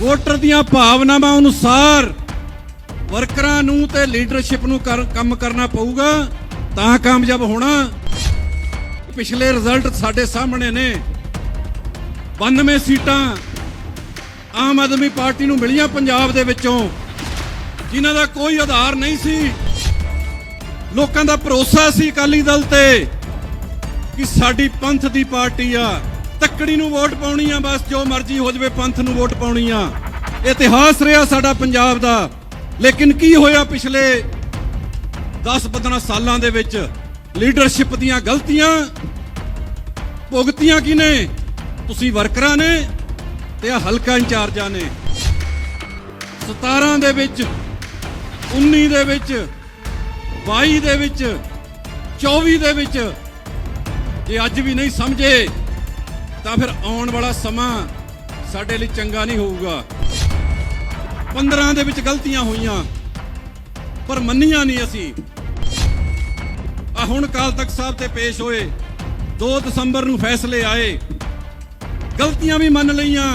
Voter ਦੀਆਂ ਭਾਵਨਾਵਾਂ ਅਨੁਸਾਰ ਵਰਕਰਾਂ ਨੂੰ ਤੇ ਲੀਡਰਸ਼ਿਪ ਨੂੰ ਕਰ- ਕੰਮ ਕਰਨਾ ਪਊਗਾ, ਤਾਂ ਕਾਮਯਾਬ ਹੋਣਾ। ਪਿਛਲੇ ਰਿਜ਼ਲਟ ਸਾਡੇ ਸਾਹਮਣੇ ਨੇ। 92 ਸੀਟਾਂ ਆਮ ਆਦਮੀ ਪਾਰਟੀ ਨੂੰ ਮਿਲੀਆਂ ਪੰਜਾਬ ਦੇ ਵਿੱਚੋਂ, ਜਿਨ੍ਹਾਂ ਦਾ ਕੋਈ ਆਧਾਰ ਨਹੀਂ ਸੀ। ਲੋਕਾਂ ਦਾ ਭਰੋਸਾ ਸੀ ਅਕਾਲੀ ਦਲ ਤੇ ਕਿ ਸਾਡੀ ਪੰਥ ਦੀ ਪਾਰਟੀ ਆ। ਤੱਕੜੀ ਨੂੰ ਵੋਟ ਪਾਉਣੀ ਆ, ਬਸ ਜੋ ਮਰਜ਼ੀ ਹੋ ਜਵੇ, ਪੰਥ ਨੂੰ ਵੋਟ ਪਾਉਣੀ ਆ। ਇਤਿਹਾਸ ਰਿਹਾ ਸਾਡਾ ਪੰਜਾਬ ਦਾ। ਲੇਕਿਨ ਕੀ ਹੋਇਆ ਪਿਛਲੇ 10-15 ਸਾਲਾਂ ਦੇ ਵਿੱਚ? ਲੀਡਰਸ਼ਿਪ ਦੀਆਂ ਗਲਤੀਆਂ ਭੁਗਤੀਆਂ ਕਿਨੇ ਤੁਸੀਂ ਵਰਕਰਾਂ ਨੇ ਤੇ ਆ ਹਲਕਾ ਇੰਚਾਰਜਾਂ ਨੇ। 17 ਦੇ ਵਿੱਚ 19 ਦੇ ਵਿੱਚ 22 ਦੇ ਵਿੱਚ 24 ਦੇ ਵਿੱਚ। ਜੇ ਅੱਜ ਵੀ ਨਹੀਂ ਸਮਝੇ। ਤਾਂ ਫਿਰ ਆਉਣ ਵਾਲਾ ਸਮਾਂ ਸਾਡੇ ਲਈ ਚੰਗਾ ਨਹੀਂ ਹੋਊਗਾ। 15 ਦੇ ਵਿੱਚ ਗਲਤੀਆਂ ਹੋਈਆਂ, ਪਰ ਮੰਨੀਆਂ ਨਹੀਂ ਅਸੀਂ। ਆ ਹੁਣ ਕਾਲ ਤਖ਼ਤ ਸਾਹਿਬ ਤੇ ਪੇਸ਼ ਹੋਏ 2 ਦਸੰਬਰ ਨੂੰ ਫੈਸਲੇ ਆਏ। ਗਲਤੀਆਂ ਵੀ ਮੰਨ ਲਈਆਂ,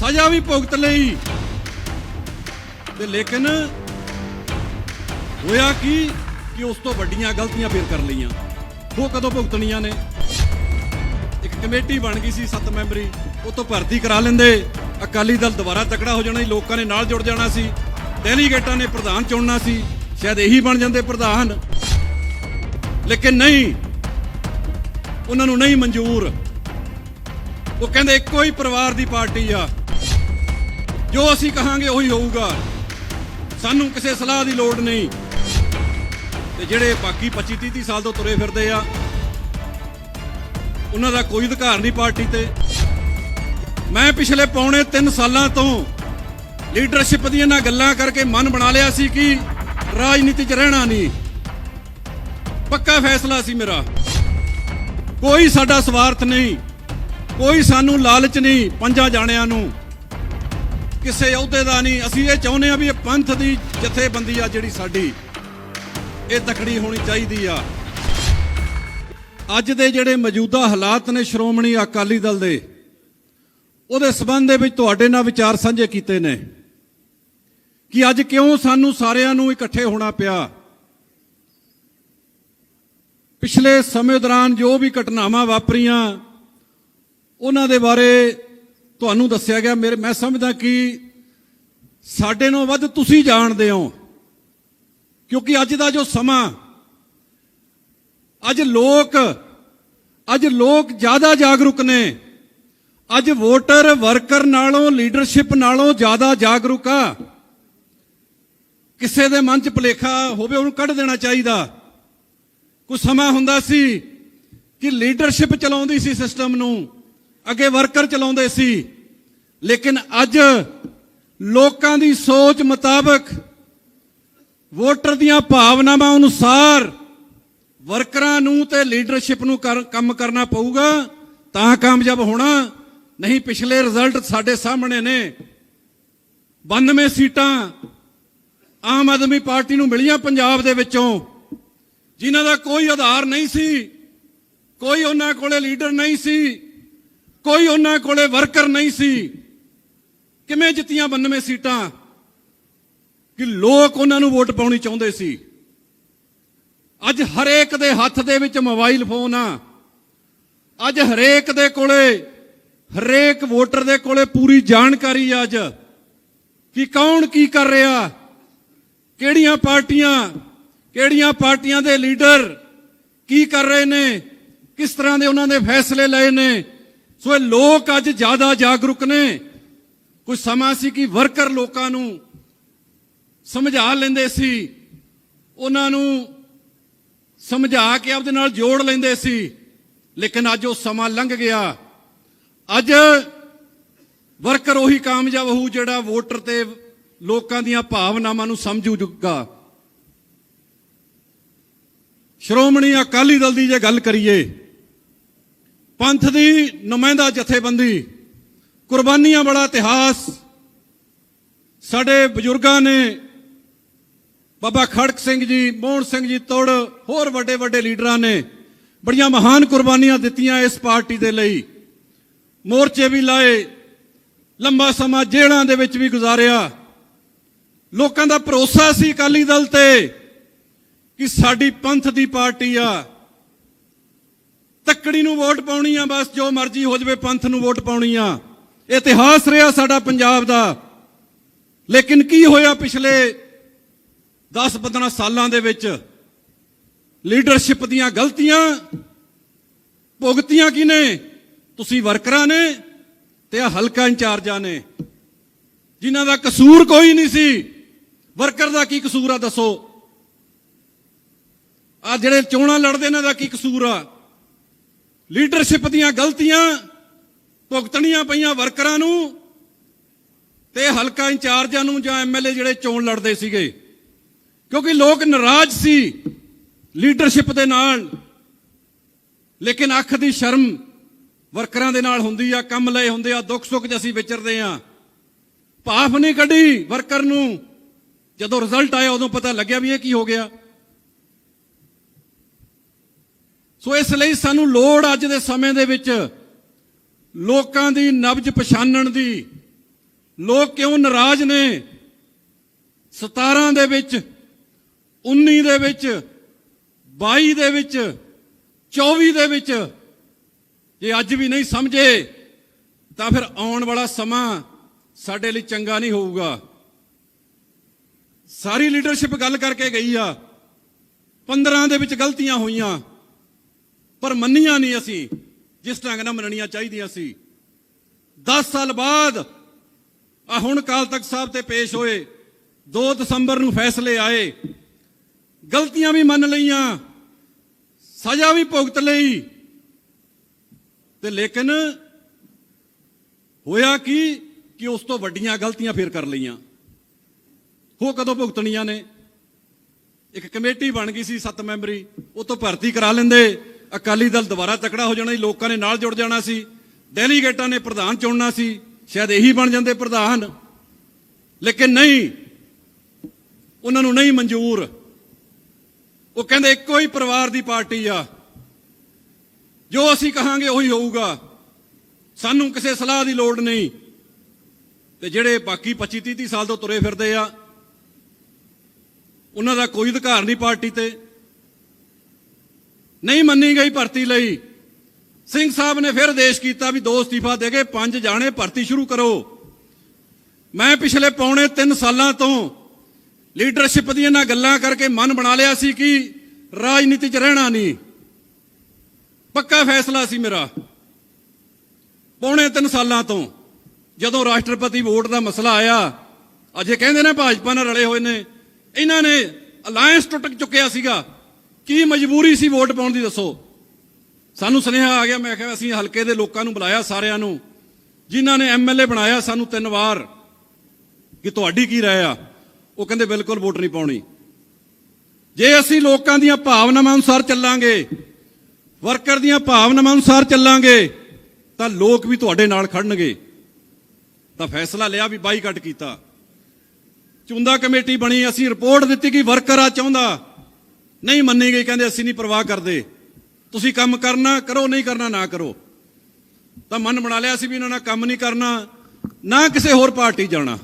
ਸਜ਼ਾ ਵੀ ਭੁਗਤ ਲਈ। ਤੇ ਲੇਕਿਨ ਹੋਇਆ ਕੀ ਕਿ ਉਸ ਤੋਂ ਵੱਡੀਆਂ ਗਲਤੀਆਂ ਫੇਰ ਕਰ ਲਈਆਂ। ਉਹ ਕਦੋਂ ਭੁਗਤਣੀਆਂ ਨੇ? ਕਮੇਟੀ ਬਣ ਗਈ ਸੀ ਸੱਤ ਮੈਂਬਰੀ ਉਹ ਤੋਂ ਭਰਤੀ ਕਰਾ ਲੈਂਦੇ। ਅਕਾਲੀ ਦਲ ਦੁਬਾਰਾ ਤਕੜਾ ਹੋ ਜਾਣਾ ਸੀ, ਲੋਕਾਂ ਨੇ ਨਾਲ ਜੁੜ ਜਾਣਾ ਸੀ। ਡੈਲੀਗੇਟਾਂ ਨੇ ਪ੍ਰਧਾਨ ਚੁਣਨਾ ਸੀ, ਸ਼ਾਇਦ ਇਹੀ ਬਣ ਜਾਂਦੇ ਪ੍ਰਧਾਨ। ਲੇਕਿਨ ਨਹੀਂ, ਉਹਨਾਂ ਨੂੰ ਨਹੀਂ ਮਨਜ਼ੂਰ। ਉਹ ਕਹਿੰਦੇ, ਇੱਕੋ ਹੀ ਪਰਿਵਾਰ ਦੀ ਪਾਰਟੀ ਆ। ਜੋ ਅਸੀਂ ਕਹਾਂਗੇ ਉਹੀ ਹੋਊਗਾ। ਸਾਨੂੰ ਕਿਸੇ ਸਲਾਹ ਦੀ ਲੋੜ ਨਹੀਂ। ਤੇ ਜਿਹੜੇ ਬਾਕੀ 25 30 ਸਾਲ ਤੋਂ ਤੁਰੇ ਫਿਰਦੇ ਆ ਉਹਨਾਂ ਦਾ ਕੋਈ ਅਧਿਕਾਰ ਨਹੀਂ ਪਾਰਟੀ ਤੇ। ਮੈਂ ਪਿਛਲੇ ਪੌਣੇ 3 ਸਾਲਾਂ ਤੋਂ ਲੀਡਰਸ਼ਿਪ ਦੀਆਂ ਨਾਲ ਗੱਲਾਂ ਕਰਕੇ ਮਨ ਬਣਾ ਲਿਆ ਸੀ ਕਿ ਰਾਜਨੀਤੀ 'ਚ ਰਹਿਣਾ ਨਹੀਂ। ਪੱਕਾ ਫੈਸਲਾ ਸੀ ਮੇਰਾ। ਕੋਈ ਸਾਡਾ ਸਵਾਰਥ ਨਹੀਂ। ਕੋਈ ਸਾਨੂੰ ਲਾਲਚ ਨਹੀਂ ਪੰਜਾਂ ਜਾਣਿਆਂ ਨੂੰ। ਕਿਸੇ ਅਹੁਦੇ ਦਾ ਨਹੀਂ। ਅਸੀਂ ਇਹ ਚਾਹੁੰਦੇ ਆ ਵੀ ਇਹ ਪੰਥ ਦੀ ਜਥੇਬੰਦੀ ਆ ਜਿਹੜੀ ਸਾਡੀ। ਇਹ ਤਕੜੀ ਹੋਣੀ ਚਾਹੀਦੀ ਆ। ਅੱਜ ਦੇ ਜਿਹੜੇ ਮੌਜੂਦਾ ਹਾਲਾਤ ਨੇ ਸ਼੍ਰੋਮਣੀ ਅਕਾਲੀ ਦਲ ਦੇ, ਉਹਦੇ ਸਬੰਧ ਦੇ ਵਿੱਚ ਤੁਹਾਡੇ ਨਾਲ ਵਿਚਾਰ ਸਾਂਝੇ ਕੀਤੇ ਨੇ ਕਿ ਅੱਜ ਕਿਉਂ ਸਾਨੂੰ ਸਾਰਿਆਂ ਨੂੰ ਇਕੱਠੇ ਹੋਣਾ ਪਿਆ। ਪਿਛਲੇ ਸਮੇਂ ਦੌਰਾਨ ਜੋ ਵੀ ਘਟਨਾਵਾਂ ਵਾਪਰੀਆਂ, ਉਹਨਾਂ ਦੇ ਬਾਰੇ ਤੁਹਾਨੂੰ ਦੱਸਿਆ ਗਿਆ। ਮੇਰੇ ਮੈਂ ਸਮਝਦਾ ਕਿ ਸਾਡੇ ਨਾਲੋਂ ਵੱਧ ਤੁਸੀਂ ਜਾਣਦੇ ਹੋ, ਕਿਉਂਕਿ ਅੱਜ ਦਾ ਜੋ ਸਮਾਂ ਅੱਜ ਲੋਕ ਅੱਜ ਲੋਕ ਜ਼ਿਆਦਾ ਜਾਗਰੂਕ ਨੇ। ਅੱਜ ਵੋਟਰ ਵਰਕਰ ਨਾਲੋਂ, ਲੀਡਰਸ਼ਿਪ ਨਾਲੋਂ ਜ਼ਿਆਦਾ ਜਾਗਰੂਕ ਆ। ਕਿਸੇ ਦੇ ਮਨ 'ਚ ਭੁਲੇਖਾ ਹੋਵੇ ਉਹਨੂੰ ਕੱਢ ਦੇਣਾ ਚਾਹੀਦਾ। ਕੁਝ ਸਮਾਂ ਹੁੰਦਾ ਸੀ ਕਿ ਲੀਡਰਸ਼ਿਪ ਚਲਾਉਂਦੀ ਸੀ ਸਿਸਟਮ ਨੂੰ, ਅੱਗੇ ਵਰਕਰ ਚਲਾਉਂਦੇ ਸੀ। ਲੇਕਿਨ ਅੱਜ ਲੋਕਾਂ ਦੀ ਸੋਚ ਮੁਤਾਬਕ ਵੋਟਰ ਦੀਆਂ ਭਾਵਨਾਵਾਂ ਅਨੁਸਾਰ ਵਰਕਰਾਂ ਨੂੰ ਤੇ ਲੀਡਰਸ਼ਿਪ ਨੂੰ ਕਰ- ਕੰਮ ਕਰਨਾ ਪਊਗਾ, ਤਾਂ ਕਾਮਯਾਬ ਹੋਣਾ। ਨਹੀਂ, ਪਿਛਲੇ ਰਿਜ਼ਲਟ ਸਾਡੇ ਸਾਹਮਣੇ ਨੇ। 92 ਸੀਟਾਂ ਆਮ ਆਦਮੀ ਪਾਰਟੀ ਨੂੰ ਮਿਲੀਆਂ ਪੰਜਾਬ ਦੇ ਵਿੱਚੋਂ, ਜਿਨ੍ਹਾਂ ਦਾ ਕੋਈ ਆਧਾਰ ਨਹੀਂ ਸੀ, ਕੋਈ ਉਹਨਾਂ ਕੋਲੇ ਲੀਡਰ ਨਹੀਂ ਸੀ, ਕੋਈ ਉਹਨਾਂ ਕੋਲੇ ਵਰਕਰ ਨਹੀਂ ਸੀ। ਕਿਵੇਂ ਜਿੱਤੀਆਂ 92 ਸੀਟਾਂ? ਕਿ ਲੋਕ ਉਹਨਾਂ ਨੂੰ ਵੋਟ ਪਾਉਣੀ ਚਾਹੁੰਦੇ ਸੀ। ਅੱਜ ਹਰੇਕ ਦੇ ਹੱਥ ਦੇ ਵਿੱਚ ਮੋਬਾਈਲ ਫੋਨ ਆ। ਅੱਜ ਹਰੇਕ ਦੇ ਕੋਲੇ, ਹਰੇਕ ਵੋਟਰ ਦੇ ਕੋਲੇ ਪੂਰੀ ਜਾਣਕਾਰੀ ਆ ਅੱਜ। ਕਿ ਕੌਣ ਕੀ ਕਰ ਰਿਹਾ? ਕਿਹੜੀਆਂ ਪਾਰਟੀਆਂ ਕਿਹੜੀਆਂ ਪਾਰਟੀਆਂ ਦੇ ਲੀਡਰ ਕੀ ਕਰ ਰਹੇ ਨੇ? ਕਿਸ ਤਰ੍ਹਾਂ ਦੇ ਉਹਨਾਂ ਨੇ ਫੈਸਲੇ ਲਏ ਨੇ? ਸੋ ਇਹ ਲੋਕ ਅੱਜ ਜ਼ਿਆਦਾ ਜਾਗਰੂਕ ਨੇ। ਕੁਝ ਸਮਾਂ ਸੀ ਕਿ ਵਰਕਰ ਲੋਕਾਂ ਨੂੰ ਸਮਝਾ ਲੈਂਦੇ ਸੀ। ਉਹਨਾਂ ਨੂੰ ਸਮਝਾ ਕੇ ਆਪਦੇ ਨਾਲ ਜੋੜ ਲੈਂਦੇ ਸੀ। ਲੇਕਿਨ ਅੱਜ ਉਹ ਸਮਾਂ ਲੰਘ ਗਿਆ। ਅੱਜ ਵਰਕਰ ਉਹੀ ਕਾਮਯਾਬ ਹੋਊ ਜਿਹੜਾ ਵੋਟਰ ਤੇ ਲੋਕਾਂ ਦੀਆਂ ਭਾਵਨਾਵਾਂ ਨੂੰ ਸਮਝੂਗਾ ਸ਼੍ਰੋਮਣੀ ਅਕਾਲੀ ਦਲ ਦੀ ਜੇ ਗੱਲ ਕਰੀਏ, ਪੰਥ ਦੀ ਨੁਮਾਇੰਦਾ ਜਥੇਬੰਦੀ, ਕੁਰਬਾਨੀਆਂ ਵਾਲਾ ਇਤਿਹਾਸ ਸਾਡੇ ਬਜ਼ੁਰਗਾਂ ਨੇ ਬਾਬਾ ਖੜਕ ਸਿੰਘ ਜੀ, ਮੋਹਨ ਸਿੰਘ ਜੀ ਤੋੜ, ਹੋਰ ਵੱਡੇ ਵੱਡੇ ਲੀਡਰਾਂ ਨੇ ਬੜੀਆਂ ਮਹਾਨ ਕੁਰਬਾਨੀਆਂ ਦਿੱਤੀਆਂ ਇਸ ਪਾਰਟੀ ਦੇ ਲਈ। ਮੋਰਚੇ ਵੀ ਲਾਏ, ਲੰਬਾ ਸਮਾਂ ਜੇਲ੍ਹਾਂ ਦੇ ਵਿੱਚ ਵੀ ਗੁਜ਼ਾਰਿਆ। ਲੋਕਾਂ ਦਾ ਭਰੋਸਾ ਸੀ ਅਕਾਲੀ ਦਲ ਤੇ ਕਿ ਸਾਡੀ ਪੰਥ ਦੀ ਪਾਰਟੀ ਆ। ਤੱਕੜੀ ਨੂੰ ਵੋਟ ਪਾਉਣੀ ਆ, ਬਸ ਜੋ ਮਰਜ਼ੀ ਹੋ ਜਾਵੇ ਪੰਥ ਨੂੰ ਵੋਟ ਪਾਉਣੀ ਆ। ਇਤਿਹਾਸ ਰਿਹਾ ਸਾਡਾ ਪੰਜਾਬ ਦਾ। ਲੇਕਿਨ ਕੀ ਹੋਇਆ ਪਿਛਲੇ 10-15 ਸਾਲਾਂ ਦੇ ਵਿੱਚ ਲੀਡਰਸ਼ਿਪ ਦੀਆਂ ਗਲਤੀਆਂ ਭੁਗਤੀਆਂ ਕਿਨੇ ਤੁਸੀਂ ਵਰਕਰਾਂ ਨੇ ਤੇ ਆ ਹਲਕਾ ਇੰਚਾਰਜਾਂ ਨੇ। ਜਿਨ੍ਹਾਂ ਦਾ ਕਸੂਰ ਕੋਈ ਨਹੀਂ ਸੀ। ਵਰਕਰ ਦਾ ਕੀ ਕਸੂਰ ਆ ਦੱਸੋ? ਆ ਜਿਹੜੇ ਚੋਣਾਂ ਲੜਦੇ ਇਹਨਾਂ ਦਾ ਕੀ ਕਸੂਰ ਆ? ਲੀਡਰਸ਼ਿਪ ਦੀਆਂ ਗਲਤੀਆਂ ਭੁਗਤਣੀਆਂ ਪਈਆਂ ਵਰਕਰਾਂ ਨੂੰ ਤੇ ਹਲਕਾ ਇੰਚਾਰਜਾਂ ਨੂੰ ਜਾਂ ਐਮਐਲਏ ਜਿਹੜੇ ਚੋਣ ਲੜਦੇ ਸੀਗੇ। ਕਿਉਂਕਿ ਲੋਕ ਨਾਰਾਜ਼ ਸੀ ਲੀਡਰਸ਼ਿਪ ਦੇ ਨਾਲ। ਲੇਕਿਨ ਅੱਖ ਦੀ ਸ਼ਰਮ ਵਰਕਰਾਂ ਦੇ ਨਾਲ ਹੁੰਦੀ ਆ, ਕੰਮ ਲਏ ਹੁੰਦੇ ਆ, ਦੁੱਖ ਸੁੱਖ 'ਚ ਅਸੀਂ ਵਿਚਰਦੇ ਆ। ਭਾਫ ਨਹੀਂ ਕੱਢੀ ਵਰਕਰ ਨੂੰ। ਜਦੋਂ ਰਿਜ਼ਲਟ ਆਇਆ ਉਦੋਂ ਪਤਾ ਲੱਗਿਆ ਵੀ ਇਹ ਕੀ ਹੋ ਗਿਆ। ਸੋ ਇਸ ਲਈ ਸਾਨੂੰ ਲੋੜ ਅੱਜ ਦੇ ਸਮੇਂ ਦੇ ਵਿੱਚ ਲੋਕਾਂ ਦੀ ਨਬਜ ਪਛਾਣਨ ਦੀ। ਲੋਕ ਕਿਉਂ ਨਾਰਾਜ਼ ਨੇ? 17 ਦੇ ਵਿੱਚ 19 ਦੇ ਵਿੱਚ 22 ਦੇ ਵਿੱਚ 24 ਦੇ ਵਿੱਚ। ਜੇ ਅੱਜ ਵੀ ਨਹੀਂ ਸਮਝੇ, ਤਾਂ ਫਿਰ ਆਉਣ ਵਾਲਾ ਸਮਾਂ ਸਾਡੇ ਲਈ ਚੰਗਾ ਨਹੀਂ ਹੋਊਗਾ। ਸਾਰੀ ਲੀਡਰਸ਼ਿਪ ਗੱਲ ਕਰਕੇ ਗਈ ਆ। 15 ਦੇ ਵਿੱਚ ਗਲਤੀਆਂ ਹੋਈਆਂ, ਪਰ ਮੰਨੀਆਂ ਨਹੀਂ ਅਸੀਂ, ਜਿਸ ਢੰਗ ਨਾਲ ਮੰਨਣੀਆਂ ਚਾਹੀਦੀਆਂ ਸੀ। 10 ਸਾਲ ਬਾਅਦ ਆ ਹੁਣ ਕਾਲ ਤਖਤ ਸਾਹਿਬ ਤੇ ਪੇਸ਼ ਹੋਏ 2 ਦਸੰਬਰ ਨੂੰ ਫੈਸਲੇ ਆਏ ਗਲਤੀਆਂ ਵੀ ਮੰਨ ਲਈਆਂ, ਸਜ਼ਾ ਵੀ ਭੁਗਤ ਲਈ। ਤੇ ਲੇਕਿਨ ਹੋਇਆ ਕੀ ਕਿ ਉਸ ਤੋਂ ਵੱਡੀਆਂ ਗਲਤੀਆਂ ਫੇਰ ਕਰ ਲਈਆਂ। ਹੋ ਕਦੋਂ ਭੁਗਤਣੀਆਂ ਨੇ? ਇੱਕ ਕਮੇਟੀ ਬਣ ਗਈ ਸੀ 7 ਮੈਂਬਰੀ, ਉਹ ਤੋਂ ਭਰਤੀ ਕਰਾ ਲੈਂਦੇ। ਅਕਾਲੀ ਦਲ ਦੁਬਾਰਾ ਤਕੜਾ ਹੋ ਜਾਣਾ ਸੀ, ਲੋਕਾਂ ਨੇ ਨਾਲ ਜੁੜ ਜਾਣਾ ਸੀ। ਡੈਲੀਗੇਟਾਂ ਨੇ ਪ੍ਰਧਾਨ ਚੁਣਨਾ ਸੀ, ਸ਼ਾਇਦ ਇਹੀ ਬਣ ਜਾਂਦੇ ਪ੍ਰਧਾਨ। ਲੇਕਿਨ ਨਹੀਂ, ਉਹਨਾਂ ਨੂੰ ਨਹੀਂ ਮਨਜ਼ੂਰ ਉਹ ਕਹਿੰਦੇ ਇੱਕੋ ਹੀ ਪਰਿਵਾਰ ਦੀ ਪਾਰਟੀ ਆ। ਜੋ ਅਸੀਂ ਕਹਾਂਗੇ ਉਹੀ ਹੋਊਗਾ। ਸਾਨੂੰ ਕਿਸੇ ਸਲਾਹ ਦੀ ਲੋੜ ਨਹੀਂ। ਤੇ ਜਿਹੜੇ ਬਾਕੀ 25 30 30 ਸਾਲ ਤੋਂ ਤੁਰੇ ਫਿਰਦੇ ਆ, ਉਹਨਾਂ ਦਾ ਕੋਈ ਅਧਿਕਾਰ ਨਹੀਂ ਪਾਰਟੀ ਤੇ। ਨਹੀਂ ਮੰਨੀ ਗਈ ਭਰਤੀ ਲਈ। ਸਿੰਘ ਸਾਹਿਬ ਨੇ ਫਿਰ ਆਦੇਸ਼ ਕੀਤਾ ਵੀ ਦੋ ਅਸਤੀਫਾ ਦੇ ਕੇ ਪੰਜ ਜਾਣੇ ਭਰਤੀ ਸ਼ੁਰੂ ਕਰੋ। ਮੈਂ ਪਿਛਲੇ ਪੌਣੇ 3 ਸਾਲਾਂ ਤੋਂ ਲੀਡਰਸ਼ਿਪ ਦੀਆਂ ਇਹਨਾਂ ਗੱਲਾਂ ਕਰਕੇ ਮਨ ਬਣਾ ਲਿਆ ਸੀ ਕਿ ਰਾਜਨੀਤੀ 'ਚ ਰਹਿਣਾ ਨਹੀਂ। ਪੱਕਾ ਫੈਸਲਾ ਸੀ ਮੇਰਾ। ਪੌਣੇ 3 ਸਾਲਾਂ ਤੋਂ ਜਦੋਂ ਰਾਸ਼ਟਰਪਤੀ ਵੋਟ ਦਾ ਮਸਲਾ ਆਇਆ, ਅਜੇ ਕਹਿੰਦੇ ਨੇ ਭਾਜਪਾ ਨਾਲ ਰਲੇ ਹੋਏ ਨੇ। ਇਹਨਾਂ ਨੇ ਅਲਾਈਅੰਸ ਟੁੱਟ ਚੁੱਕਿਆ ਸੀਗਾ। ਕੀ ਮਜਬੂਰੀ ਸੀ ਵੋਟ ਪਾਉਣ ਦੀ ਦੱਸੋ? ਸਾਨੂੰ ਸੁਨੇਹਾ ਆ ਗਿਆ, ਮੈਂ ਕਿਹਾ ਅਸੀਂ ਹਲਕੇ ਦੇ ਲੋਕਾਂ ਨੂੰ ਬੁਲਾਇਆ ਸਾਰਿਆਂ ਨੂੰ। ਜਿਨ੍ਹਾਂ ਨੇ ਐਮਐਲਏ ਬਣਾਇਆ ਸਾਨੂੰ ਤਿੰਨ ਵਾਰ। ਕਿ ਤੁਹਾਡੀ ਕੀ ਰਾਏ ਆ? ਉਹ ਕਹਿੰਦੇ ਬਿਲਕੁਲ ਵੋਟ ਨਹੀਂ ਪਾਉਣੀ। ਜੇ ਅਸੀਂ ਲੋਕਾਂ ਦੀਆਂ ਭਾਵਨਾਵਾਂ ਅਨੁਸਾਰ ਚੱਲਾਂਗੇ, ਵਰਕਰ ਦੀਆਂ ਭਾਵਨਾਵਾਂ ਅਨੁਸਾਰ ਚੱਲਾਂਗੇ, ਤਾਂ ਲੋਕ ਵੀ ਤੁਹਾਡੇ ਨਾਲ ਖੜਨਗੇ। ਤਾਂ ਫੈਸਲਾ ਲਿਆ ਵੀ ਬਾਈਕਾਟ ਕੀਤਾ। ਚੁੰਦਾ ਕਮੇਟੀ ਬਣੀ, ਅਸੀਂ ਰਿਪੋਰਟ ਦਿੱਤੀ ਕਿ ਵਰਕਰ ਆ ਚਾਹੁੰਦਾ। ਨਹੀਂ ਮੰਨੀ ਗਈ, ਕਹਿੰਦੇ ਅਸੀਂ ਨਹੀਂ ਪਰਵਾਹ ਕਰਦੇ। ਤੁਸੀਂ ਕੰਮ ਕਰਨਾ, ਕਰੋ, ਨਹੀਂ ਕਰਨਾ, ਨਾ ਕਰੋ। ਤਾਂ ਮਨ ਬਣਾ ਲਿਆ ਸੀ ਵੀ ਇਹਨਾਂ ਨਾਲ ਕੰਮ ਨਹੀਂ ਕਰਨਾ, ਨਾ ਕਿਸੇ ਹੋਰ ਪਾਰਟੀ ਜਾਣਾ।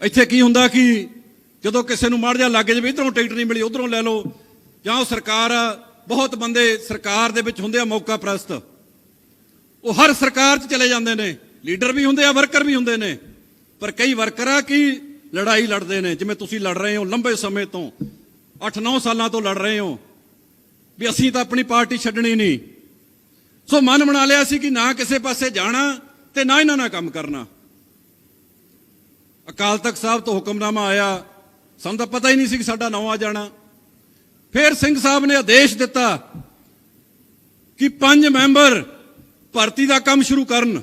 ਇੱਥੇ ਕੀ ਹੁੰਦਾ ਕਿ ਜਦੋਂ ਕਿਸੇ ਨੂੰ ਮੜ ਜਾ ਲੱਗ ਜਾਵੇ, ਇਧਰੋਂ ਟਿਕਟ ਨਹੀਂ ਮਿਲੀ, ਉਧਰੋਂ ਲੈ ਲਓ। ਜਾਂ ਉਹ ਸਰਕਾਰ ਆ ਬਹੁਤ ਬੰਦੇ ਸਰਕਾਰ ਦੇ ਵਿੱਚ ਹੁੰਦੇ ਆ ਮੌਕਾ ਪ੍ਰਸਤ। ਉਹ ਹਰ ਸਰਕਾਰ 'ਚ ਚਲੇ ਜਾਂਦੇ ਨੇ। ਲੀਡਰ ਵੀ ਹੁੰਦੇ ਆ, ਵਰਕਰ ਵੀ ਹੁੰਦੇ ਨੇ। ਪਰ ਕਈ ਵਰਕਰ ਆ ਕਿ ਲੜਾਈ ਲੜਦੇ ਨੇ। ਜਿਵੇਂ ਤੁਸੀਂ ਲੜ ਰਹੇ ਹੋ ਲੰਬੇ ਸਮੇਂ ਤੋਂ 8-9 ਸਾਲਾਂ ਤੋਂ ਲੜ ਰਹੇ ਹੋ, ਵੀ ਅਸੀਂ ਤਾਂ ਆਪਣੀ ਪਾਰਟੀ ਛੱਡਣੀ ਨਹੀਂ। ਸੋ ਮਨ ਬਣਾ ਲਿਆ ਸੀ ਕਿ ਨਾ ਕਿਸੇ ਪਾਸੇ ਜਾਣਾ ਤੇ ਨਾ ਇਹਨਾਂ ਨਾਲ ਕੰਮ ਕਰਨਾ। ਅਕਾਲ ਤਖਤ ਸਾਹਿਬ ਤੋਂ ਹੁਕਮਨਾਮਾ ਆਇਆ। ਸਾਨੂੰ ਤਾਂ ਪਤਾ ਹੀ ਨਹੀਂ ਸੀ ਕਿ ਸਾਡਾ ਨਾਂ ਆ ਜਾਣਾ। ਫਿਰ ਸਿੰਘ ਸਾਹਿਬ ਨੇ ਆਦੇਸ਼ ਦਿੱਤਾ ਕਿ ਪੰਜ ਮੈਂਬਰ ਭਰਤੀ ਦਾ ਕੰਮ ਸ਼ੁਰੂ ਕਰਨ।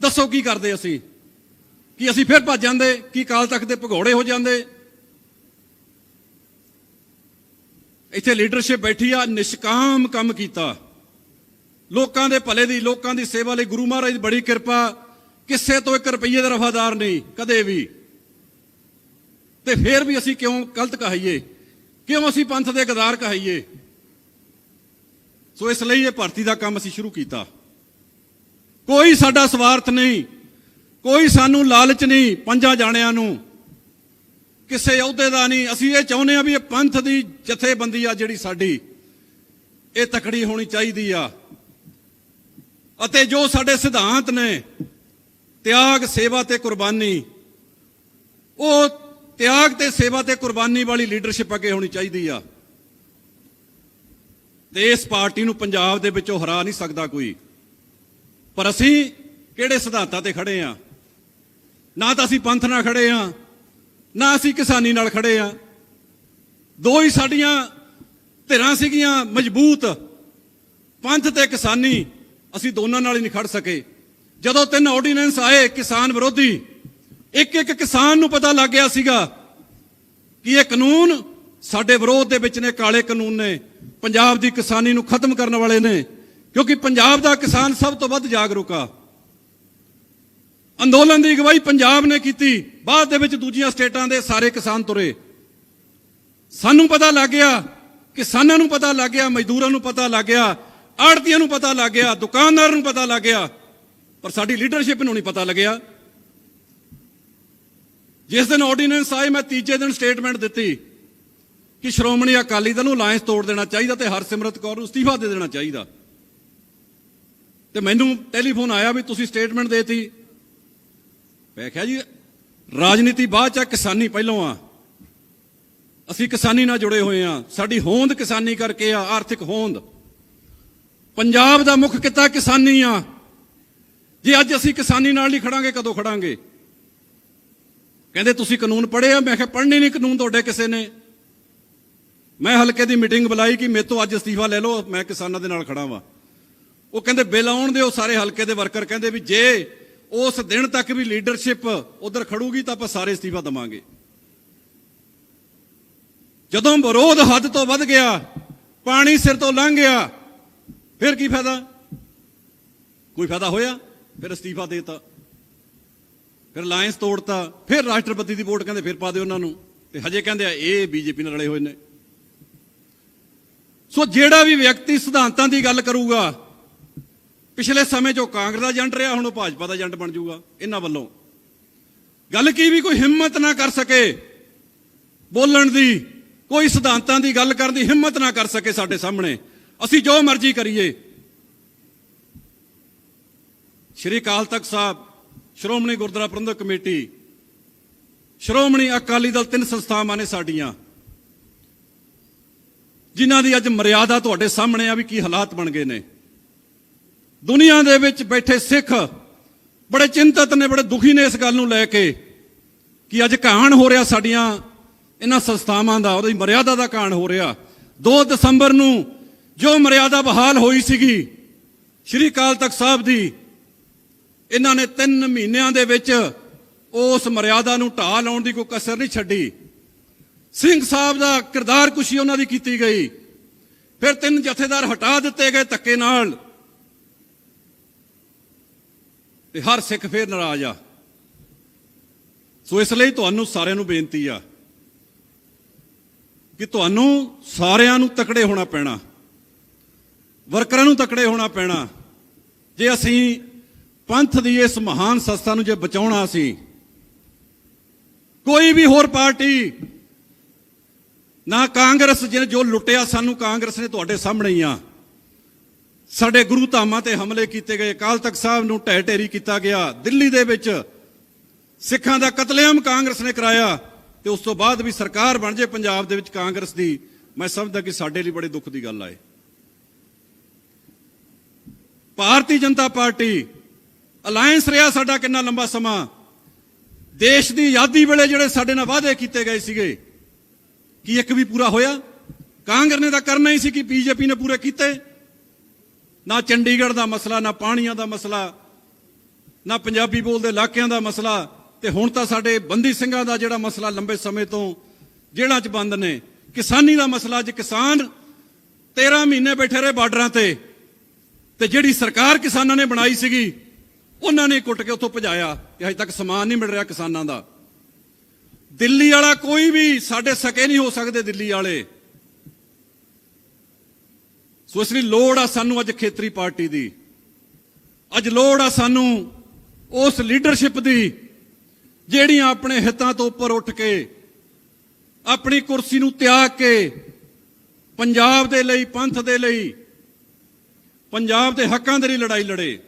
ਦੱਸੋ ਕੀ ਕਰਦੇ ਅਸੀਂ? ਕਿ ਅਸੀਂ ਫਿਰ ਭੱਜ ਜਾਂਦੇ, ਕੀ ਕਾਲ ਤਖਤ ਦੇ ਭਗੌੜੇ ਹੋ ਜਾਂਦੇ? ਇੱਥੇ ਲੀਡਰਸ਼ਿਪ ਬੈਠੀ ਆ, ਨਿਸ਼ਕਾਮ ਕੰਮ ਕੀਤਾ। ਲੋਕਾਂ ਦੇ ਭਲੇ ਦੀ, ਲੋਕਾਂ ਦੀ ਸੇਵਾ ਲਈ ਗੁਰੂ ਮਹਾਰਾਜ ਦੀ ਬੜੀ ਕਿਰਪਾ। ਕਿਸੇ ਤੋਂ 1 ਰੁਪਈਏ ਦਾ ਰਫਾਦਾਰ ਨਹੀਂ, ਕਦੇ ਵੀ। ਤੇ ਫਿਰ ਵੀ ਅਸੀਂ ਕਿਉਂ ਗਲਤ ਕਹਾਈਏ ਕਿਉਂ ਅਸੀਂ ਪੰਥ ਦੇ ਗਦਾਰ ਕਹਾਈਏ ਸੋ ਇਸ ਲਈ ਇਹ ਭਰਤੀ ਦਾ ਕੰਮ ਅਸੀਂ ਸ਼ੁਰੂ ਕੀਤਾ। ਕੋਈ ਸਾਡਾ ਸਵਾਰਥ ਨਹੀਂ, ਕੋਈ ਸਾਨੂੰ ਲਾਲਚ ਨਹੀਂ ਪੰਜਾਂ ਜਾਣਿਆਂ ਨੂੰ। ਕਿਸੇ ਅਹੁਦੇ ਦਾ ਨਹੀਂ। ਅਸੀਂ ਇਹ ਚਾਹੁੰਦੇ ਆ ਵੀ ਇਹ ਪੰਥ ਦੀ ਜਥੇਬੰਦੀ ਆ ਜਿਹੜੀ ਸਾਡੀ, ਇਹ ਤਕੜੀ ਹੋਣੀ ਚਾਹੀਦੀ ਆ। ਅਤੇ ਜੋ ਸਾਡੇ ਸਿਧਾਂਤ ਨੇ ਤਿਆਗ, ਸੇਵਾ ਤੇ ਕੁਰਬਾਨੀ। ਉਹ ਤਿਆਗ ਤੇ ਸੇਵਾ ਤੇ ਕੁਰਬਾਨੀ ਵਾਲੀ ਲੀਡਰਸ਼ਿਪ ਅੱਗੇ ਹੋਣੀ ਚਾਹੀਦੀ ਆ। ਤੇ ਇਸ ਪਾਰਟੀ ਨੂੰ ਪੰਜਾਬ ਦੇ ਵਿੱਚੋਂ ਹਰਾ ਨਹੀਂ ਸਕਦਾ ਕੋਈ। ਪਰ ਅਸੀਂ ਕਿਹੜੇ ਸਿਧਾਂਤਾਂ ਤੇ ਖੜੇ ਆ? ਨਾ ਤਾਂ ਅਸੀਂ ਪੰਥ ਨਾਲ ਖੜੇ ਆ, ਨਾ ਅਸੀਂ ਕਿਸਾਨੀ ਨਾਲ ਖੜੇ ਆ। ਦੋ ਹੀ ਸਾਡੀਆਂ ਧਿਰਾਂ ਸੀਗੀਆਂ ਮਜ਼ਬੂਤ, ਪੰਥ ਤੇ ਕਿਸਾਨੀ। ਅਸੀਂ ਦੋਨਾਂ ਨਾਲ ਹੀ ਨਹੀਂ ਖੜ ਸਕੇ। ਜਦੋਂ ਤਿੰਨ ਆਰਡੀਨੈਂਸ ਆਏ ਕਿਸਾਨ ਵਿਰੋਧੀ ਇੱਕ ਇੱਕ ਕਿਸਾਨ ਨੂੰ ਪਤਾ ਲੱਗ ਗਿਆ ਸੀਗਾ ਕਿ ਇਹ ਕਾਨੂੰਨ ਸਾਡੇ ਵਿਰੋਧ ਦੇ ਵਿੱਚ ਨੇ, ਕਾਲੇ ਕਾਨੂੰਨ ਨੇ, ਪੰਜਾਬ ਦੀ ਕਿਸਾਨੀ ਨੂੰ ਖਤਮ ਕਰਨ ਵਾਲੇ ਨੇ, ਕਿਉਂਕਿ ਪੰਜਾਬ ਦਾ ਕਿਸਾਨ ਸਭ ਤੋਂ ਵੱਧ ਜਾਗਰੂਕ ਆ। ਅੰਦੋਲਨ ਦੀ ਅਗਵਾਈ ਪੰਜਾਬ ਨੇ ਕੀਤੀ, ਬਾਅਦ ਦੇ ਵਿੱਚ ਦੂਜੀਆਂ ਸਟੇਟਾਂ ਦੇ ਸਾਰੇ ਕਿਸਾਨ ਤੁਰੇ। ਸਾਨੂੰ ਪਤਾ ਲੱਗ ਗਿਆ, ਕਿਸਾਨਾਂ ਨੂੰ ਪਤਾ ਲੱਗ ਗਿਆ, ਮਜ਼ਦੂਰਾਂ ਨੂੰ ਪਤਾ ਲੱਗ ਗਿਆ ਆੜਤੀਆਂ ਨੂੰ ਪਤਾ ਲੱਗ ਗਿਆ, ਦੁਕਾਨਦਾਰਾਂ ਨੂੰ ਪਤਾ ਲੱਗ ਗਿਆ ਪਰ ਸਾਡੀ ਲੀਡਰਸ਼ਿਪ ਨੂੰ ਨਹੀਂ ਪਤਾ ਲੱਗਿਆ। ਜਿਸ ਦਿਨ ਆਰਡੀਨੈਂਸ ਆਏ ਮੈਂ ਤੀਜੇ ਦਿਨ ਸਟੇਟਮੈਂਟ ਦਿੱਤੀ ਕਿ ਸ਼੍ਰੋਮਣੀ ਅਕਾਲੀ ਦਲ ਨੂੰ ਅਲਾਈਅੰਸ ਤੋੜ ਦੇਣਾ ਚਾਹੀਦਾ ਤੇ ਹਰਸਿਮਰਤ ਕੌਰ ਨੂੰ ਅਸਤੀਫਾ ਦੇ ਦੇਣਾ ਚਾਹੀਦਾ। ਤੇ ਮੈਨੂੰ ਟੈਲੀਫੋਨ ਆਇਆ ਵੀ ਤੁਸੀਂ ਸਟੇਟਮੈਂਟ ਦੇਤੀ। ਮੈਂ ਕਿਹਾ ਜੀ ਰਾਜਨੀਤੀ ਬਾਅਦ ਚ ਆ, ਕਿਸਾਨੀ ਪਹਿਲੋਂ ਆ। ਅਸੀਂ ਕਿਸਾਨੀ ਨਾਲ ਜੁੜੇ ਹੋਏ ਆ। ਸਾਡੀ ਹੋਂਦ ਕਿਸਾਨੀ ਕਰਕੇ ਆ ਆਰਥਿਕ ਹੋਂਦ। ਪੰਜਾਬ ਦਾ ਮੁੱਖ ਕਿੱਤਾ ਕਿਸਾਨੀ ਆ। ਜੇ ਅੱਜ ਅਸੀਂ ਕਿਸਾਨੀ ਨਾਲ ਨਹੀਂ ਖੜਾਂਗੇ, ਕਦੋਂ ਖੜਾਂਗੇ? ਕਹਿੰਦੇ, ਤੁਸੀਂ ਕਾਨੂੰਨ ਪੜ੍ਹੇ ਆ? ਮੈਂ ਕਿਹਾ, ਪੜ੍ਹਨੇ ਨਹੀਂ ਕਾਨੂੰਨ ਤੁਹਾਡੇ ਕਿਸੇ ਨੇ। ਮੈਂ ਹਲਕੇ ਦੀ ਮੀਟਿੰਗ ਬੁਲਾਈ ਕਿ ਮੇਰੇ ਤੋਂ ਅੱਜ ਅਸਤੀਫਾ ਲੈ ਲਓ, ਮੈਂ ਕਿਸਾਨਾਂ ਦੇ ਨਾਲ ਖੜਾ ਵਾਂ। ਉਹ ਕਹਿੰਦੇ, ਬਿੱਲ ਆਉਣ ਦਿਓ। ਸਾਰੇ ਹਲਕੇ ਦੇ ਵਰਕਰ ਕਹਿੰਦੇ ਵੀ ਜੇ ਉਸ ਦਿਨ ਤੱਕ ਵੀ ਲੀਡਰਸ਼ਿਪ ਉਧਰ ਖੜੂਗੀ, ਤਾਂ ਆਪਾਂ ਸਾਰੇ ਅਸਤੀਫਾ ਦਵਾਂਗੇ। ਜਦੋਂ ਵਿਰੋਧ ਹੱਦ ਤੋਂ ਵੱਧ ਗਿਆ, ਪਾਣੀ ਸਿਰ ਤੋਂ ਲੰਘ ਗਿਆ, ਫਿਰ ਕੀ ਫਾਇਦਾ? ਕੋਈ ਫਾਇਦਾ ਹੋਇਆ? ਫਿਰ ਅਸਤੀਫਾ ਦੇਤਾ। ਫਿਰ ਅਲਾਈਅੰਸ ਤੋੜਤਾ। ਫਿਰ ਰਾਸ਼ਟਰਪਤੀ ਦੀ ਵੋਟ ਕਹਿੰਦੇ ਫਿਰ ਪਾ ਦਿਓ ਉਹਨਾਂ ਨੂੰ। ਤੇ ਹਜੇ ਕਹਿੰਦੇ ਆ, ਇਹ ਬੀਜੇਪੀ ਨਾਲ ਰਲੇ ਹੋਏ ਨੇ। ਸੋ ਜਿਹੜਾ ਵੀ ਵਿਅਕਤੀ ਸਿਧਾਂਤਾਂ ਦੀ ਗੱਲ ਕਰੂਗਾ, ਪਿਛਲੇ ਸਮੇਂ 'ਚੋਂ ਕਾਂਗਰਸ ਦਾ ਏਜੰਟ ਰਿਹਾ, ਹੁਣ ਉਹ ਭਾਜਪਾ ਦਾ ਏਜੰਟ ਬਣ ਜਾਊਗਾ, ਇਹਨਾਂ ਵੱਲੋਂ। ਗੱਲ ਕੀ ਵੀ ਕੋਈ ਹਿੰਮਤ ਨਾ ਕਰ ਸਕੇ, ਬੋਲਣ ਦੀ, ਕੋਈ ਸਿਧਾਂਤਾਂ ਦੀ ਗੱਲ ਕਰਨ ਦੀ ਹਿੰਮਤ ਨਾ ਕਰ ਸਕੇ ਸਾਡੇ ਸਾਹਮਣੇ। ਅਸੀਂ ਜੋ ਮਰਜ਼ੀ ਕਰੀਏ ਸ਼੍ਰੀ ਅਕਾਲ ਤਖਤ ਸਾਹਿਬ, ਸ਼੍ਰੋਮਣੀ ਗੁਰਦੁਆਰਾ ਪ੍ਰਬੰਧਕ ਕਮੇਟੀ, ਸ਼੍ਰੋਮਣੀ ਅਕਾਲੀ ਦਲ ਤਿੰਨ ਸੰਸਥਾਵਾਂ ਨੇ ਸਾਡੀਆਂ, ਜਿਨ੍ਹਾਂ ਦੀ ਅੱਜ ਮਰਿਆਦਾ ਤੁਹਾਡੇ ਸਾਹਮਣੇ ਆ ਵੀ ਕੀ ਹਾਲਾਤ ਬਣ ਗਏ ਨੇ। ਦੁਨੀਆ ਦੇ ਵਿੱਚ ਬੈਠੇ ਸਿੱਖ ਬੜੇ ਚਿੰਤਤ ਨੇ, ਬੜੇ ਦੁਖੀ ਨੇ ਇਸ ਗੱਲ ਨੂੰ ਲੈ ਕੇ ਕਿ ਅੱਜ ਕਹਾਣ ਹੋ ਰਿਹਾ ਸਾਡੀਆਂ ਇਹਨਾਂ ਸੰਸਥਾਵਾਂ ਦਾ, ਉਹਦੀ ਮਰਿਆਦਾ ਦਾ ਕਹਾਣ ਹੋ ਰਿਹਾ। 2 ਦਸੰਬਰ ਨੂੰ ਜੋ ਮਰਿਆਦਾ ਬਹਾਲ ਹੋਈ ਸੀਗੀ, ਸ਼੍ਰੀ ਅਕਾਲ ਤਖਤ ਸਾਹਿਬ ਦੀ ਇਹਨਾਂ ਨੇ 3 ਮਹੀਨਿਆਂ ਦੇ ਵਿੱਚ ਉਸ ਮਰਿਆਦਾ ਨੂੰ ਢਾਹ ਲਾਉਣ ਦੀ ਕੋਈ ਕਸਰ ਨਹੀਂ ਛੱਡੀ। ਸਿੰਘ ਸਾਹਿਬ ਦਾ ਕਿਰਦਾਰ ਕੁਸ਼ੀ ਉਹਨਾਂ ਦੀ ਕੀਤੀ ਗਈ। ਫਿਰ ਤਿੰਨ ਜਥੇਦਾਰ ਹਟਾ ਦਿੱਤੇ ਗਏ ਧੱਕੇ ਨਾਲ। ਤੇ ਹਰ ਸਿੱਖ ਫੇਰ ਨਾਰਾਜ਼ ਆ। ਸੋ ਇਸ ਲਈ ਤੁਹਾਨੂੰ ਸਾਰਿਆਂ ਨੂੰ ਬੇਨਤੀ ਆ ਕਿ ਤੁਹਾਨੂੰ ਸਾਰਿਆਂ ਨੂੰ ਤਕੜੇ ਹੋਣਾ ਪੈਣਾ। ਵਰਕਰਾਂ ਨੂੰ ਤਕੜੇ ਹੋਣਾ ਪੈਣਾ। ਜੇ ਅਸੀਂ ਪੰਥ ਦੀ ਇਸ ਮਹਾਨ ਸੰਸਥਾ ਨੂੰ ਜੇ ਬਚਾਉਣਾ ਸੀ, ਕੋਈ ਵੀ ਹੋਰ ਪਾਰਟੀ, ਨਾ ਕਾਂਗਰਸ ਜਿਹਨੇ ਜੋ ਲੁੱਟਿਆ ਸਾਨੂੰ, ਕਾਂਗਰਸ ਨੇ ਤੁਹਾਡੇ ਸਾਹਮਣੇ ਹੀ ਆ। ਸਾਡੇ ਗੁਰੂ ਧਾਮਾਂ ਤੇ ਹਮਲੇ ਕੀਤੇ ਗਏ, ਅਕਾਲ ਤਖਤ ਸਾਹਿਬ ਨੂੰ ਢਹਿ ਢੇਰੀ ਕੀਤਾ ਗਿਆ, ਦਿੱਲੀ ਦੇ ਵਿੱਚ ਸਿੱਖਾਂ ਦਾ ਕਤਲੇਆਮ ਕਾਂਗਰਸ ਨੇ ਕਰਾਇਆ, ਤੇ ਉਸ ਤੋਂ ਬਾਅਦ ਵੀ ਸਰਕਾਰ ਬਣ ਜੇ ਪੰਜਾਬ ਦੇ ਵਿੱਚ ਕਾਂਗਰਸ ਦੀ, ਮੈਂ ਸਮਝਦਾ ਕਿ ਸਾਡੇ ਲਈ ਬੜੇ ਦੁੱਖ ਦੀ ਗੱਲ ਆਏ ਭਾਰਤੀ ਜਨਤਾ ਪਾਰਟੀ ਅਲਾਈਅੰਸ ਰਿਹਾ ਸਾਡਾ ਕਿੰਨਾ ਲੰਬਾ ਸਮਾਂ। ਦੇਸ਼ ਦੀ ਆਜ਼ਾਦੀ ਵੇਲੇ ਜਿਹੜੇ ਸਾਡੇ ਨਾਲ ਵਾਅਦੇ ਕੀਤੇ ਗਏ ਸੀਗੇ, ਕੀ ਇੱਕ ਵੀ ਪੂਰਾ ਹੋਇਆ? ਕਾਂਗਰਸ ਨੇ ਤਾਂ ਕਰਨਾ ਹੀ ਸੀ ਕਿ ਬੀਜੇਪੀ ਨੇ ਪੂਰੇ ਕੀਤੇ। ਨਾ ਚੰਡੀਗੜ੍ਹ ਦਾ ਮਸਲਾ, ਨਾ ਪਾਣੀਆਂ ਦਾ ਮਸਲਾ, ਨਾ ਪੰਜਾਬੀ ਬੋਲਦੇ ਇਲਾਕਿਆਂ ਦਾ ਮਸਲਾ। ਤੇ ਹੁਣ ਤਾਂ ਸਾਡੇ ਬੰਦੀ ਸਿੰਘਾਂ ਦਾ ਜਿਹੜਾ ਮਸਲਾ ਲੰਬੇ ਸਮੇਂ ਤੋਂ ਜੇਲ੍ਹਾਂ 'ਚ ਬੰਦ ਨੇ। ਕਿਸਾਨੀ ਦਾ ਮਸਲਾ, ਅੱਜ ਕਿਸਾਨ 13 ਮਹੀਨੇ ਬੈਠੇ ਰਹੇ ਬਾਰਡਰਾਂ ਤੇ। ਤੇ ਜਿਹੜੀ ਸਰਕਾਰ ਕਿਸਾਨਾਂ ਨੇ ਬਣਾਈ ਸੀਗੀ ਉਹਨਾਂ ਨੇ ਕੁੱਟ ਕੇ ਉੱਥੋਂ ਭਜਾਇਆ ਕਿ ਅਜੇ ਤੱਕ ਸਮਾਨ ਨਹੀਂ ਮਿਲ ਰਿਹਾ ਕਿਸਾਨਾਂ ਦਾ। ਦਿੱਲੀ ਵਾਲਾ ਕੋਈ ਵੀ ਸਾਡੇ ਸਕੇ ਨਹੀਂ ਹੋ ਸਕਦੇ ਦਿੱਲੀ ਵਾਲੇ। ਸੋ ਇਸ ਲਈ ਲੋੜ ਆ ਸਾਨੂੰ ਅੱਜ ਖੇਤਰੀ ਪਾਰਟੀ ਦੀ। ਅੱਜ ਲੋੜ ਆ ਸਾਨੂੰ ਉਸ ਲੀਡਰਸ਼ਿਪ ਦੀ ਜਿਹੜੀਆਂ ਆਪਣੇ ਹਿੱਤਾਂ ਤੋਂ ਉੱਪਰ ਉੱਠ ਕੇ, ਆਪਣੀ ਕੁਰਸੀ ਨੂੰ ਤਿਆਗ ਕੇ, ਪੰਜਾਬ ਦੇ ਲਈ, ਪੰਥ ਦੇ ਲਈ, ਪੰਜਾਬ ਦੇ ਹੱਕਾਂ ਦੇ ਲਈ ਲੜਾਈ ਲੜੇ।